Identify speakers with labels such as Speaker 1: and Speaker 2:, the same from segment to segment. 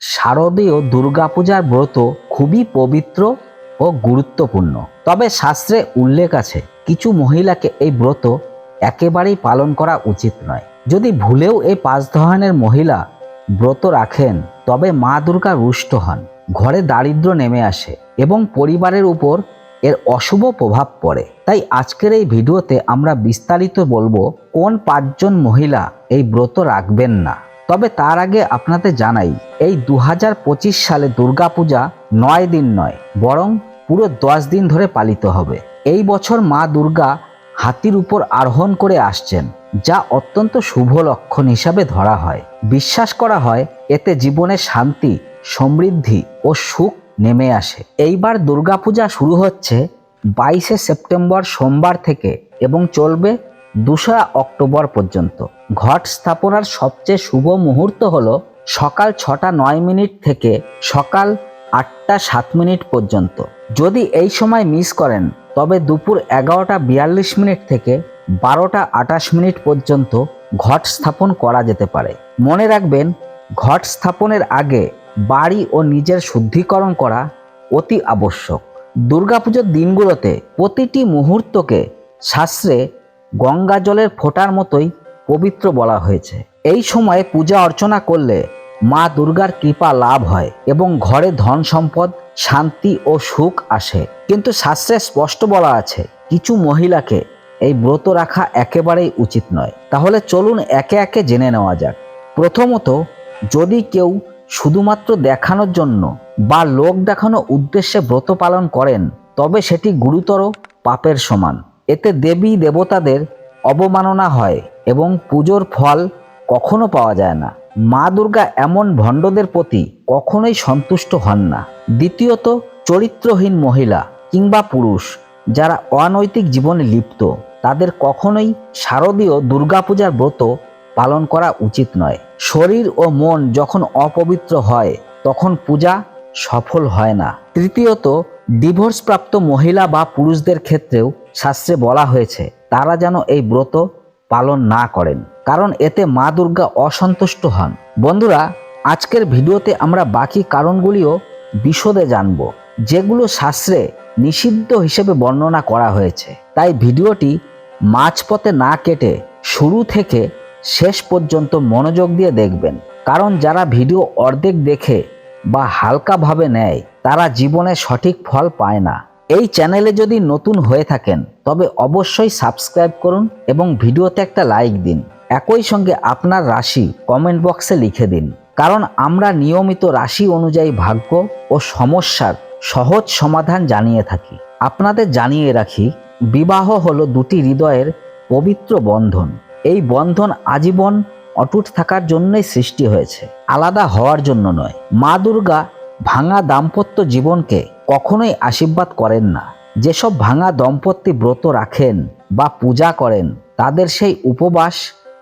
Speaker 1: শারদীয় দুর্গাপূজার ব্রত খুবই পবিত্র ও গুরুত্বপূর্ণ। তবে শাস্ত্রে উল্লেখ আছে, কিছু মহিলাকে এই ব্রত একেবারেই পালন করা উচিত নয়। যদি ভুলেও এই পাঁচ ধরনের মহিলা ব্রত রাখেন, তবে মা দুর্গা রুষ্ট হন, ঘরে দারিদ্র্য নেমে আসে এবং পরিবারের উপর এর অশুভ প্রভাব পড়ে। তাই আজকের এই ভিডিওতে আমরা বিস্তারিত বলব, কোন পাঁচজন মহিলা এই ব্রত রাখবেন না। তবে তার আগে আপনাদের জানাই, এই দুহাজার পঁচিশ সালে দুর্গাপূজা নয় দিন নয়, বরং পুরো দশ দিন ধরে পালিত হবে। এই বছর মা দুর্গা হাতির উপর আরোহণ করে আসছেন, যা অত্যন্ত শুভ লক্ষণ হিসাবে ধরা হয়। বিশ্বাস করা হয়, এতে জীবনে শান্তি, সমৃদ্ধি ও সুখ নেমে আসে। এইবার দুর্গাপূজা শুরু হচ্ছে বাইশে সেপ্টেম্বর সোমবার থেকে এবং চলবে দোসরা অক্টোবর পর্যন্ত। ঘট স্থাপনার সবচেয়ে শুভ মুহূর্ত হলো সকাল ছটা নয় মিনিট থেকে সকাল আটটা সাত মিনিট পর্যন্ত। যদি এই সময় মিস করেন, তবে দুপুর এগারোটা বিয়াল্লিশ মিনিট থেকে বারোটা আটাশ মিনিট পর্যন্ত ঘট স্থাপন করা যেতে পারে। মনে রাখবেন, ঘট স্থাপনের আগে বাড়ি ও নিজের শুদ্ধিকরণ করা অতি আবশ্যক। দুর্গাপুজোর দিনগুলোতে প্রতিটি মুহূর্তকে শাস্ত্রে গঙ্গা জলের ফোঁটার মতোই পবিত্র বলা হয়েছে। এই সময়ে পূজা অর্চনা করলে মা দুর্গার কৃপা লাভ হয় এবং ঘরে ধন সম্পদ, শান্তি ও সুখ আসে। কিন্তু শাস্ত্রে স্পষ্ট বলা আছে, কিছু মহিলাকে এই ব্রত রাখা একেবারেই উচিত নয়। তাহলে চলুন একে একে জেনে নেওয়া যাক। প্রথমত, যদি কেউ শুধুমাত্র দেখানোর জন্য বা লোক দেখানো উদ্দেশ্যে ব্রত পালন করেন, তবে সেটি গুরুতর পাপের সমান। এতে দেবী দেবতাদের অবমাননা হয় এবং পুজোর ফল কখনো পাওয়া যায় না। মা দুর্গা এমন ভণ্ডদের প্রতি কখনোই সন্তুষ্ট হন না। দ্বিতীয়ত, চরিত্রহীন মহিলা কিংবা পুরুষ যারা অনৈতিক জীবনে লিপ্ত, তাদের কখনোই শারদীয় দুর্গাপূজার ব্রত পালন করা উচিত নয়। শরীর ও মন যখন অপবিত্র হয়, তখন পূজা সফল হয় না। তৃতীয়ত, ডিভোর্সপ্রাপ্ত মহিলা বা পুরুষদের ক্ষেত্রেও শাস্ত্রে বলা হয়েছে, তারা যেন এই ব্রত পালন না করেন, কারণ এতে মা দুর্গা অসন্তুষ্ট হন। বন্ধুরা, আজকের ভিডিওতে আমরা বাকি কারণগুলিও বিশদে জানব, যেগুলো শাস্ত্রে নিষিদ্ধ হিসেবে বর্ণনা করা হয়েছে। তাই ভিডিওটি মাঝপথে না কেটে শুরু থেকে শেষ পর্যন্ত মনোযোগ দিয়ে দেখবেন, কারণ যারা ভিডিও অর্ধেক দেখে বা হালকাভাবে নেয়, তারা জীবনে সঠিক ফল পায় না। এই চ্যানেলে যদি নতুন হয়ে থাকেন, তবে অবশ্যই সাবস্ক্রাইব করুন এবং ভিডিওতে একটা লাইক দিন। একই সঙ্গে আপনার রাশি কমেন্ট বক্সে লিখে দিন। কারণ আমরা নিয়মিত রাশি অনুযায়ী ভাগ্য ও সমস্যার সহজ সমাধান জানিয়ে থাকি। আপনাদের জানিয়ে রাখি, বিবাহ হলো দুটি হৃদয়ের পবিত্র বন্ধন। এই বন্ধন আজীবন অটুট থাকার জন্যই সৃষ্টি হয়েছে। আলাদা হওয়ার জন্য নয়। মা দুর্গা ভাঙা দাম্পত্য জীবনকে কখনোই আশীর্বাদ করেন না। যেসব ভাঙা দম্পতি ব্রত রাখেন বা পূজা করেন, তাদের সেই উপবাস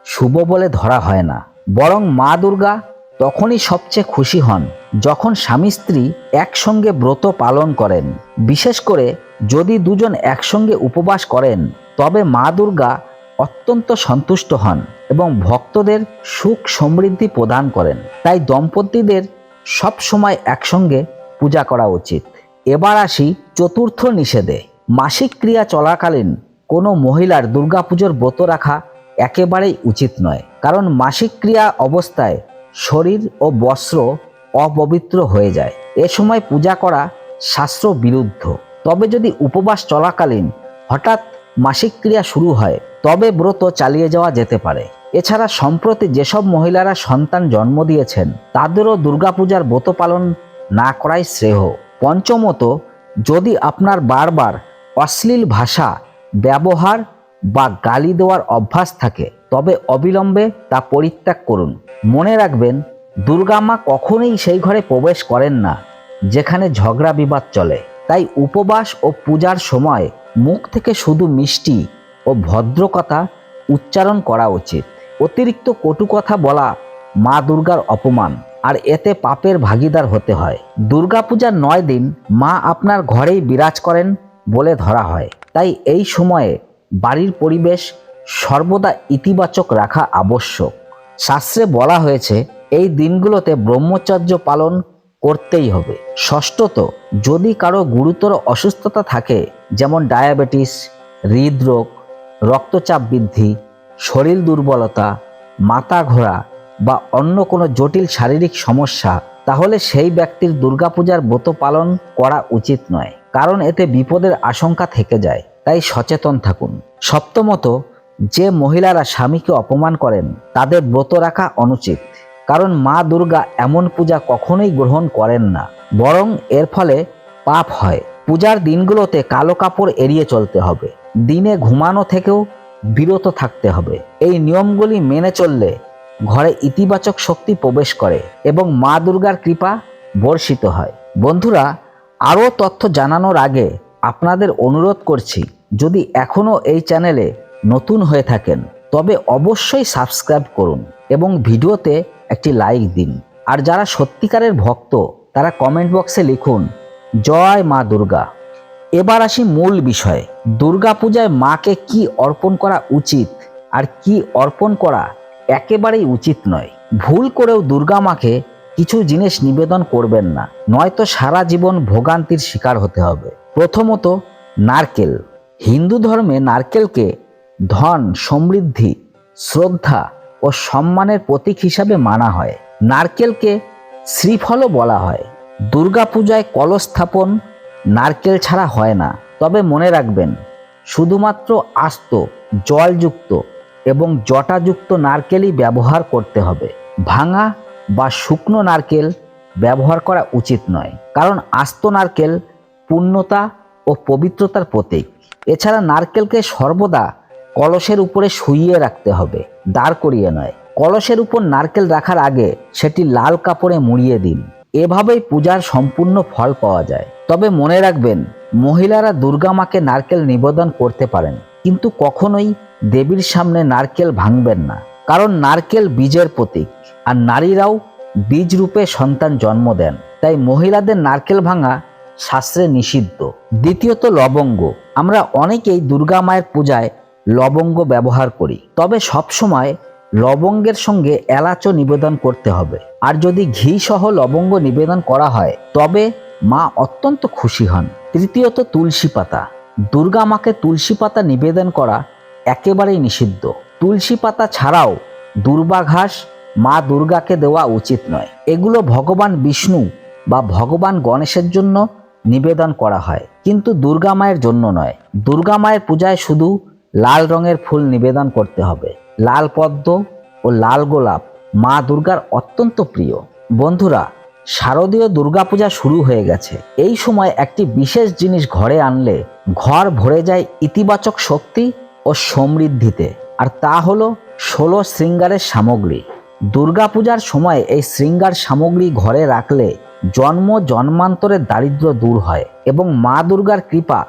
Speaker 1: শুভ বলে ধরা হয় না। বরং মা দুর্গা তখনই সবচেয়ে খুশি হন, যখন স্বামী স্ত্রী একসঙ্গে ব্রত পালন করেন। বিশেষ করে যদি দুজন একসঙ্গে উপবাস করেন, তবে মা দুর্গা অত্যন্ত সন্তুষ্ট হন এবং ভক্তদের সুখ সমৃদ্ধি প্রদান করেন। তাই দম্পতিদের সব সময় একসঙ্গে পূজা করা উচিত। এবার আসি চতুর্থ নিষেধে। মাসিক ক্রিয়া চলাকালীন কোনো মহিলার দুর্গাপুজোর ব্রত রাখা একেবারেই উচিত নয়, কারণ মাসিক ক্রিয়া অবস্থায় শরীর ও বস্ত্র অপবিত্র হয়ে যায়। এ সময় পূজা করা শাস্ত্র বিরুদ্ধ। তবে যদি উপবাস চলাকালীন হঠাৎ মাসিক ক্রিয়া শুরু হয়, তবে ব্রত চালিয়ে যাওয়া যেতে পারে। এছাড়া সম্প্রতি যেসব মহিলারা সন্তান জন্ম দিয়েছেন, তাদেরও দুর্গাপূজার ব্রত পালন না করাই শ্রেয়। পঞ্চমত, যদি আপনার বারবার অশ্লীল ভাষা, ব্যবহার বা গালি দেওয়ার অভ্যাস থাকে, তবে অবিলম্বে তা পরিত্যাগ করুন। মনে রাখবেন দুর্গামা কখনোই সেই ঘরে প্রবেশ করেন না, যেখানে ঝগড়া বিবাদ চলে। তাই উপবাস ও পূজার সময় মুখ থেকে শুধু মিষ্টি ও ভদ্রকথা উচ্চারণ করা উচিত। অতিরিক্ত কটু কথা বলা মা দুর্গার অপমান। আর এতে পাপের ভাগিদার হতে হয়। দুর্গাপূজার নয় দিন মা আপনার ঘরেই বিরাজ করেন বলে ধরা হয়। তাই এই সময়ে বাড়ির পরিবেশ সর্বদা ইতিবাচক রাখা আবশ্যক। শাস্ত্রে বলা হয়েছে, এই দিনগুলোতে ব্রহ্মচর্য পালন করতেই হবে। ষষ্ঠত, যদি কারও গুরুতর অসুস্থতা থাকে, যেমন ডায়াবেটিস, হৃদরোগ, রক্তচাপ বৃদ্ধি, শরীর দুর্বলতা, মাথা ঘোরা বা অন্য কোনো জটিল শারীরিক সমস্যা, তাহলে সেই ব্যক্তির দুর্গাপূজার ব্রত পালন করা উচিত নয়, কারণ এতে বিপদের আশঙ্কা থেকে যায়, তাই সচেতন থাকুন। সপ্তমত, যে মহিলারা স্বামীকে অপমান করেন, তাদের ব্রত রাখা অনুচিত, কারণ মা দুর্গা এমন পূজা কখনোই গ্রহণ করেন না, বরং এর ফলে পাপ হয়। পূজার দিনগুলোতে কালো কাপড় এড়িয়ে চলতে হবে, দিনে ঘুমানো থেকেও বিরত থাকতে হবে। এই নিয়মগুলি মেনে চললে ঘরে ইতিবাচক শক্তি প্রবেশ করে এবং মা দুর্গার কৃপা বর্ষিত হয়। বন্ধুরা, আরও তথ্য জানানোর আগে আপনাদের অনুরোধ করছি, যদি এখনও এই চ্যানেলে নতুন হয়ে থাকেন, তবে অবশ্যই সাবস্ক্রাইব করুন এবং ভিডিওতে একটি লাইক দিন। আর যারা সত্যিকারের ভক্ত, তারা কমেন্ট বক্সে লিখুন, জয় মা দুর্গা। এবার আসি মূল বিষয়ে। দুর্গা পূজায় মাকে কি অর্পণ করা উচিত আর কি অর্পণ করা একেবারেই উচিত নয়। ভুল করেও দুর্গা মাকে কিছু জিনিস নিবেদন করবেন না, নয়তো সারা জীবন ভোগান্তির শিকার হতে হবে। প্রথমত, নারকেল। হিন্দু ধর্মে নারকেলকে ধন, সমৃদ্ধি, শ্রদ্ধা ও সম্মানের প্রতীক হিসাবে মানা হয়। নারকেলকে শ্রীফলও বলা হয়। দুর্গাপূজায় কলস স্থাপন নারকেল ছাড়া হয় না। তবে মনে রাখবেন, শুধুমাত্র আস্ত, জলযুক্ত এবং জটাযুক্ত নারকেলই ব্যবহার করতে হবে। ভাঙা বা শুকনো নারকেল ব্যবহার করা উচিত নয়, কারণ আস্ত নারকেল পূর্ণতা ও পবিত্রতার প্রতীক। এছাড়া নারকেলকে সর্বদা কলসের উপরে শুইয়ে রাখতে হবে, দাঁড় করিয়ে নয়। কলসের উপর নারকেল রাখার আগে সেটি লাল কাপড়ে মুড়িয়ে দিন। এভাবেই পূজার সম্পূর্ণ ফল পাওয়া যায়। তবে মনে রাখবেন, মহিলারা দুর্গা মাকে নারকেল নিবেদন করতে পারেন, কিন্তু কখনোই দেবীর সামনে নারকেল ভাঙবেন না, কারণ নারকেল বীজের প্রতীক, আর নারীরাও বীজ রূপে সন্তান জন্ম দেন। তাই মহিলাদের নারকেল ভাঙা শাস্ত্রে নিষিদ্ধ। দ্বিতীয়ত লবঙ্গ। আমরা অনেকেই দুর্গা মায়ের পূজায় লবঙ্গ ব্যবহার করি। তবে সবসময় লবঙ্গের সঙ্গে এলাচও নিবেদন করতে হবে। আর যদি ঘি সহ লবঙ্গ নিবেদন করা হয়, তবে মা অত্যন্ত খুশি হন। তৃতীয়ত তুলসী পাতা। দুর্গা মাকে তুলসী পাতা নিবেদন করা একেবারেই নিষিদ্ধ। তুলসী পাতা ছাড়াও দুর্বাঘাস মা দুর্গাকে দেওয়া উচিত নয়। এগুলো ভগবান বিষ্ণু বা ভগবান গণেশের জন্য নিবেদন করা হয়। কিন্তু দুর্গা মায়ের জন্য নয়। দুর্গা মায়ের পূজায় শুধু লাল রঙের ফুল নিবেদন করতে হবে। লাল পদ্ম ও লাল গোলাপ মা দুর্গার অত্যন্ত প্রিয়। বন্ধুরা, শারদীয় দুর্গাপূজা শুরু হয়ে গেছে। এই সময় একটি বিশেষ জিনিস ঘরে আনলে ঘর ভরে যায় ইতিবাচক শক্তি ও সমৃদ্ধিতে। আর তা হলো ষোলো শৃঙ্গারের সামগ্রী। দুর্গাপূজার সময় এই শৃঙ্গার সামগ্রী ঘরে রাখলে জন্ম জন্মান্তরের দারিদ্র দূর হয় এবং মা দুর্গার কৃপা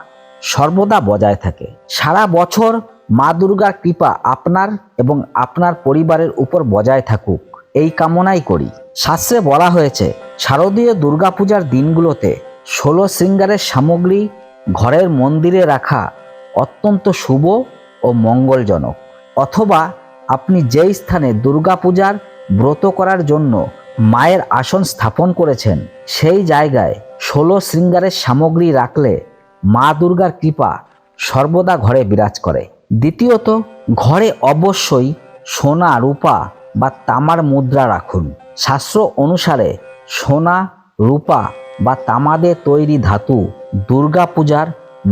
Speaker 1: সর্বদা বজায় থাকে। সারা বছর মা দুর্গার কৃপা আপনার এবং আপনার পরিবারের উপর বজায় থাকুক। এই কামনাই করি। শাস্ত্রে বলা হয়েছে, শারদীয় দুর্গাপূজার দিনগুলোতে ষোলো শৃঙ্গারের সামগ্রী ঘরের মন্দিরে রাখা অত্যন্ত শুভ ও মঙ্গলজনক। অথবা আপনি যেই স্থানে দুর্গাপূজার ব্রত করার জন্য মায়ের আসন স্থাপন করেছেন, সেই জায়গায় ষোলো শৃঙ্গারের সামগ্রী রাখলে মা দুর্গার কৃপা সর্বদা ঘরে বিরাজ করে। দ্বিতীয়ত, ঘরে অবশ্যই সোনা, রূপা বা তামার মুদ্রা রাখুন। শাস্ত্র অনুসারে সোনা, রূপা বা তামাদে তৈরি ধাতু দুর্গা পূজার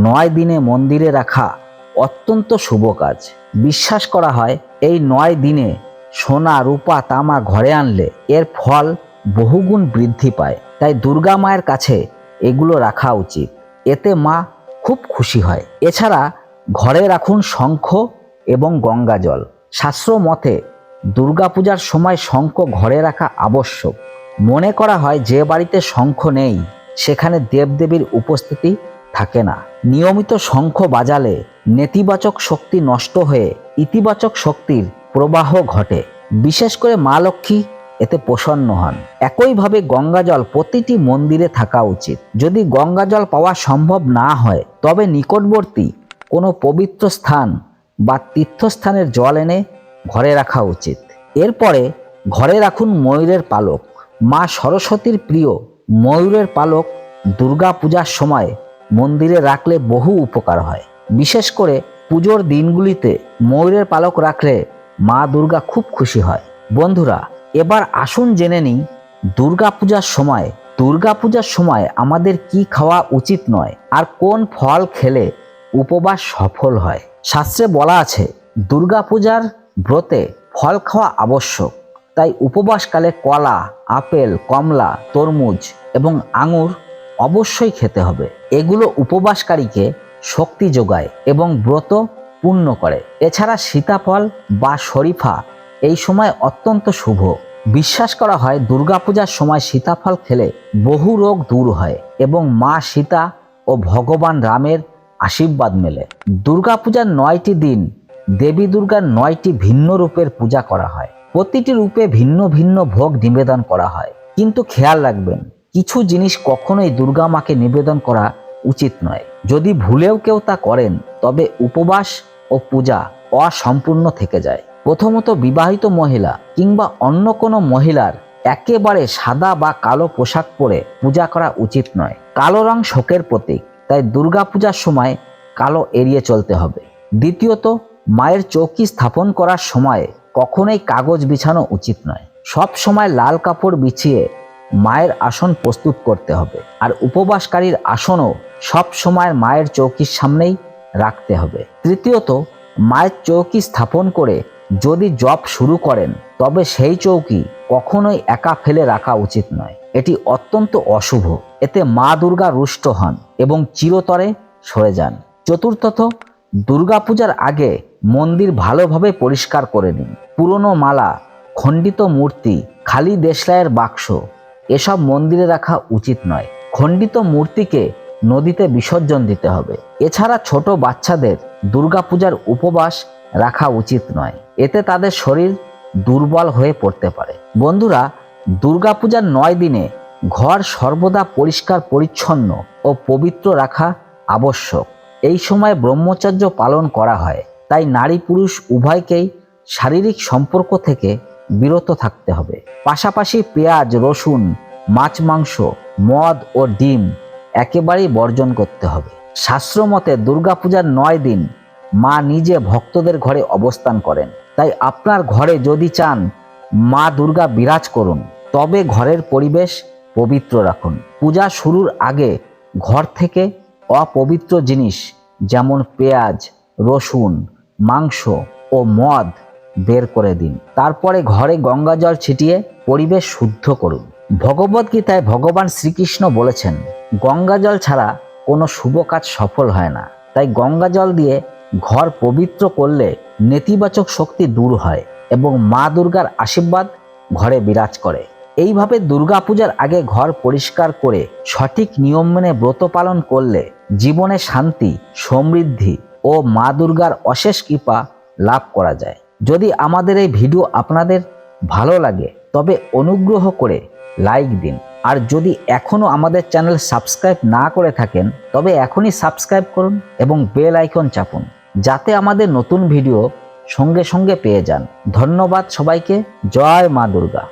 Speaker 1: নয় দিনে মন্দিরে রাখা অত্যন্ত শুভ কাজ। বিশ্বাস করা হয়, এই নয় দিনে সোনা, রূপা, তামা ঘরে আনলে এর ফল বহুগুণ বৃদ্ধি পায়। তাই দুর্গা মায়ের কাছে এগুলো রাখা উচিত। এতে মা খুব খুশি হয়। এছাড়া ঘরে রাখুন শঙ্খ এবং গঙ্গা জল। শাস্ত্র মতে দুর্গাপূজার সময় শঙ্খ ঘরে রাখা আবশ্যক। মনে করা হয় যে বাড়িতে শঙ্খ নেই, সেখানে দেবদেবীর উপস্থিতি থাকে না। নিয়মিত শঙ্খ বাজালে নেতিবাচক শক্তি নষ্ট হয়ে ইতিবাচক শক্তির প্রবাহ ঘটে। বিশেষ করে মা লক্ষ্মী এতে প্রসন্ন হন। একইভাবে গঙ্গাজল প্রতিটি মন্দিরে থাকা উচিত। যদি গঙ্গাজল পাওয়া সম্ভব না হয়, তবে নিকটবর্তী কোনো পবিত্র স্থান বা তীর্থস্থানের জল এনে ঘরে রাখা উচিত। এরপরে ঘরে রাখুন ময়ূরের পালক। মা সরস্বতীর প্রিয় ময়ূরের পালক দুর্গা পূজার সময় মন্দিরে রাখলে বহু উপকার হয়। বিশেষ করে পুজোর দিনগুলিতে ময়ূরের পালক রাখলে মা দুর্গা খুব খুশি হয়। বন্ধুরা, এবার আসুন জেনে নিই দুর্গা পূজার সময় দুর্গা পূজার সময় আমাদের কি খাওয়া উচিত নয় আর কোন ফল খেলে উপবাস সফল হয়। শাস্ত্রে বলা আছে দুর্গা পূজার ব্রতে ফল খাওয়া আবশ্যক। তাই উপবাসকালে কলা, আপেল, কমলা, তরমুজ এবং আঙুর অবশ্যই খেতে হবে। এগুলো উপবাসকারীকে শক্তি যোগায় এবং ব্রত পূর্ণ করে। এছাড়া সীতাফল বা শরীফা এই সময় অত্যন্ত শুভ। বিশ্বাস করা হয়, দুর্গাপূজার সময় সীতাফল খেলে বহু রোগ দূর হয় এবং মা সীতা ও ভগবান রামের আশীর্বাদ মেলে। দুর্গাপূজার নয়টি দিন দেবী দুর্গার নয়টি ভিন্ন রূপের পূজা করা হয়। প্রতিটি রূপে ভিন্ন ভিন্ন ভোগ নিবেদন করা হয়। কিন্তু খেয়াল রাখবেন কিছু জিনিস কখনোই দুর্গা মাকে নিবেদন করা উচিত নয়। যদি ভুলেও কেউ তা করেন, তবে উপবাস ও পূজা অসম্পূর্ণ থেকে যায়। প্রথমত বিবাহিত মহিলা কিংবা অন্য কোনো মহিলার একেবারে সাদা বা কালো পোশাক পরে পূজা করা উচিত নয়। কালো রং শোকের প্রতীক, তাই দুর্গা পূজার সময় কালো এড়িয়ে চলতে হবে। দ্বিতীয়ত, মায়ের চৌকি স্থাপন করার সময় কখনোই কাগজ বিছানো উচিত নয়। সব সময় লাল কাপড় বিছিয়ে মায়ের আসন প্রস্তুত করতে হবে। আর উপবাসকারীর আসনও সব সময় মায়ের চৌকির সামনেই রাখতে হবে। তৃতীয়ত, মায়ের চৌকি স্থাপন করে যদি জব শুরু করেন, তবে সেই চৌকি কখনোই একা ফেলে রাখা উচিত নয়। এটি অত্যন্ত অশুভ। এতে মা দুর্গা রুষ্ট হন এবং চিরতরে সরে যান। চতুর্থত, দুর্গাপূজার আগে মন্দির ভালোভাবে পরিষ্কার করে নিন। পুরনো মালা, খণ্ডিত মূর্তি, খালি দেশলাইয়ের বাক্স এসব মন্দিরে রাখা উচিত নয়। খণ্ডিত মূর্তিকে নদীতে বিসর্জন দিতে হবে। এছাড়া ছোট বাচ্চাদের দুর্গাপূজার উপবাস রাখা উচিত নয়। এতে তাদের শরীর দুর্বল হয়ে পড়তে পারে। বন্ধুরা, দুর্গাপূজার নয় দিনে ঘর সর্বদা পরিষ্কার, পরিচ্ছন্ন ও পবিত্র রাখা আবশ্যক। এই সময় ব্রহ্মচর্য পালন করা হয়। তাই নারী পুরুষ উভয়কেই শারীরিক সম্পর্ক থেকে বিরত থাকতে হবে। পাশাপাশি পেঁয়াজ, রসুন, মাছ, মাংস, মদ ও ডিম একেবারেই বর্জন করতে হবে। শাস্ত্রমতে দুর্গাপূজার নয় দিন মা নিজে ভক্তদের ঘরে অবস্থান করেন। তাই আপনার ঘরে যদি চান মা দুর্গা বিরাজ করুন, তবে ঘরের পরিবেশ পবিত্র রাখুন। পূজা শুরুর আগে ঘর থেকে অপবিত্র জিনিস যেমন পেঁয়াজ, রসুন, মাংস ও মদ বের করে দিন। তারপরে ঘরে গঙ্গা জল ছিটিয়ে পরিবেশ শুদ্ধ করুন। ভগবত গীতায় ভগবান শ্রীকৃষ্ণ বলেছেন, গঙ্গা জল ছাড়া কোনো শুভ কাজ সফল হয় না। তাই গঙ্গা জল দিয়ে ঘর পবিত্র করলে নেতিবাচক শক্তি দূর হয় এবং মা দুর্গার আশীর্বাদ ঘরে বিরাজ করে। এইভাবে দুর্গাপূজার আগে ঘর পরিষ্কার করে, সঠিক নিয়ম মেনে ব্রত পালন করলে জীবনে শান্তি, সমৃদ্ধি ও মা দুর্গার অশেষ কৃপা লাভ করা যায়। যদি আমাদের এই ভিডিও আপনাদের ভালো লাগে, তবে অনুগ্রহ করে লাইক দিন। আর যদি এখনও আমাদের চ্যানেল সাবস্ক্রাইব না করে থাকেন, তবে এখনই সাবস্ক্রাইব করুন এবং বেল আইকন চাপুন, যাতে আমাদের নতুন ভিডিও সঙ্গে সঙ্গে পেয়ে যান। ধন্যবাদ সবাইকে। জয় মা দুর্গা।